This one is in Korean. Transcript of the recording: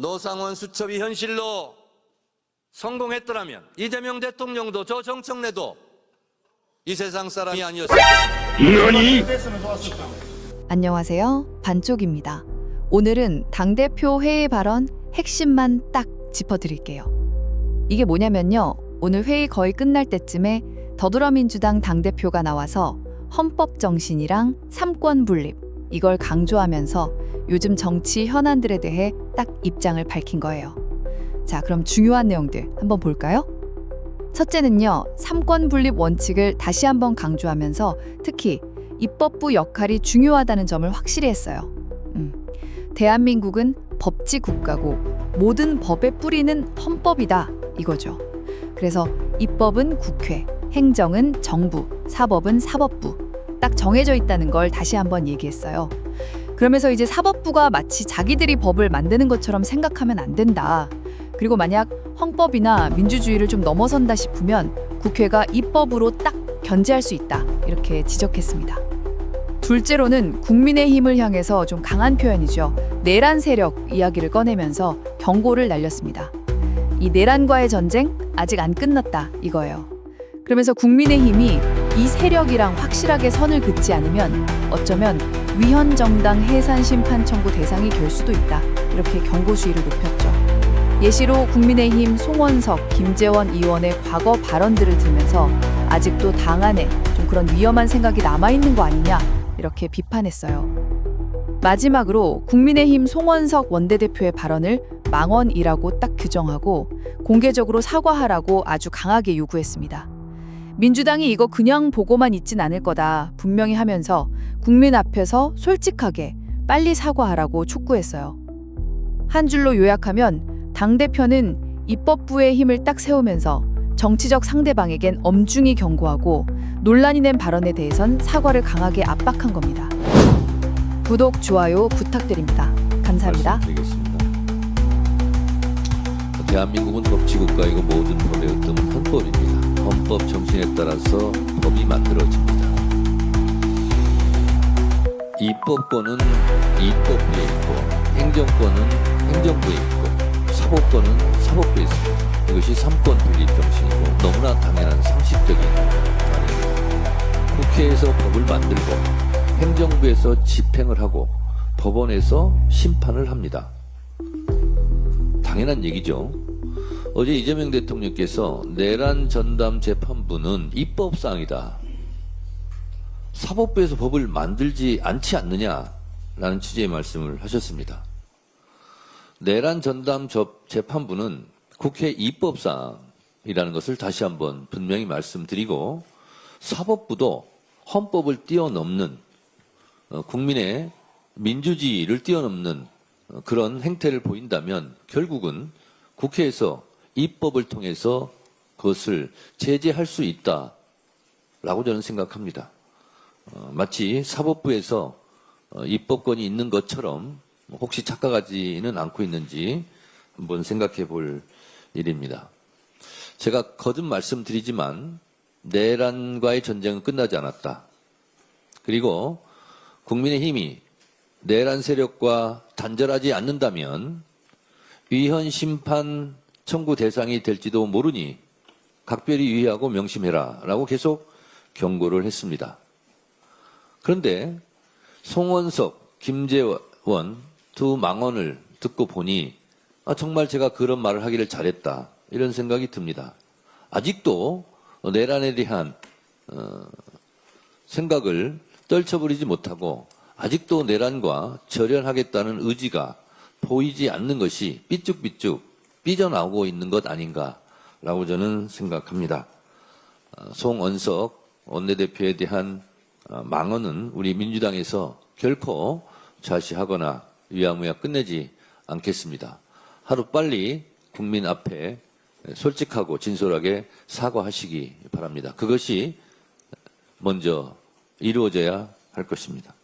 노상원 수첩이 현실로 성공했더라면 이재명 대통령도 저 정청래도 이 세상 사람이 아니었을. 안녕하세요. 반쪽입니다. 오늘은 당대표 회의 발언 핵심만 딱 짚어드릴게요. 이게 뭐냐면요. 오늘 회의 거의 끝날 때쯤에 더불어민주당 당대표가 나와서 헌법 정신이랑 삼권 분립 이걸 강조하면서 요즘 정치 현안들에 대해 딱 입장을 밝힌 거예요. 자, 그럼 중요한 내용들 한번 볼까요? 첫째는요. 삼권 분립 원칙을 다시 한번 강조하면서 특히 입법부 역할이 중요하다는 점을 확실히 했어요. 음. 대한민국은 법치 국가고 모든 법의 뿌리는 헌법이다 이거죠. 그래서 입법은 국회, 행정은 정부, 사법은 사법부 딱 정해져 있다는 걸 다시 한번 얘기했어요. 그러면서 이제 사법부가 마치 자기들이 법을 만드는 것처럼 생각하면 안 된다. 그리고 만약 헌법이나 민주주의를 좀 넘어선다 싶으면 국회가 입법으로 딱 견제할 수 있다. 이렇게 지적했습니다. 둘째로는 국민의 힘을 향해서 좀 강한 표현이죠. 내란 세력 이야기를 꺼내면서 경고를 날렸습니다. 이 내란과의 전쟁 아직 안 끝났다 이거예요. 그러면서 국민의 힘이 이 세력이랑 확실하게 선을 긋지 않으면 어쩌면 위헌 정당 해산 심판 청구 대상이 될 수도 있다. 이렇게 경고 수위를 높였죠. 예시로 국민의힘 송원석, 김재원 의원의 과거 발언들을 들면서 아직도 당 안에 좀 그런 위험한 생각이 남아있는 거 아니냐 이렇게 비판했어요. 마지막으로 국민의힘 송원석 원내대표의 발언을 망언이라고 딱 규정하고 공개적으로 사과하라고 아주 강하게 요구했습니다. 민주당이 이거 그냥 보고만 있진 않을 거다 분명히 하면서 국민 앞에서 솔직하게 빨리 사과하라고 촉구했어요. 한 줄로 요약하면 당대표는 입법부의 힘을 딱 세우면서 정치적 상대방에겐 엄중히 경고하고 논란이 낸 발언에 대해선 사과를 강하게 압박한 겁니다. 구독, 좋아요 부탁드립니다. 감사합니다. 대한민국은 법치국가이고 모든 법의 으뜸은 헌법입니다. 헌법 정신에 따라서 법이 만들어집니다. 입법권은 입법부에 있고 행정권은 행정부에 있고 사법권은 사법부에 있습니다. 이것이 삼권 분립 정신이고 너무나 당연한 상식적인 말입니다. 국회에서 법을 만들고 행정부에서 집행을 하고 법원에서 심판을 합니다. 당연한 얘기죠. 어제 이재명 대통령께서 내란 전담 재판부는 입법사항이다. 사법부에서 법을 만들지 않지 않느냐라는 취지의 말씀을 하셨습니다. 내란 전담 접- 재판부는 국회 입법사항이라는 것을 다시 한번 분명히 말씀드리고 사법부도 헌법을 뛰어넘는 어, 국민의 민주주의를 뛰어넘는 어, 그런 행태를 보인다면 결국은 국회에서 입법을 통해서 그것을 제재할 수 있다라고 저는 생각합니다. 어, 마치 사법부에서 어, 입법권이 있는 것처럼 혹시 착각하지는 않고 있는지 한번 생각해 볼 일입니다. 제가 거듭 말씀드리지만 내란과의 전쟁은 끝나지 않았다. 그리고 국민의 힘이 내란 세력과 단절하지 않는다면 위헌 심판 청구 대상이 될지도 모르니 각별히 유의하고 명심해라 라고 계속 경고를 했습니다. 그런데 송원석, 김재원 두 망언을 듣고 보니 아, 정말 제가 그런 말을 하기를 잘했다 이런 생각이 듭니다. 아직도 내란에 대한 어, 생각을 떨쳐버리지 못하고 아직도 내란과 절연하겠다는 의지가 보이지 않는 것이 삐쭉삐쭉 삐져나오고 있는 것 아닌가라고 저는 생각합니다. 어, 송언석 원내대표에 대한 어, 망언은 우리 민주당에서 결코 좌시하거나 위야무야 끝내지 않겠습니다. 하루 빨리 국민 앞에 솔직하고 진솔하게 사과하시기 바랍니다. 그것이 먼저 이루어져야 할 것입니다.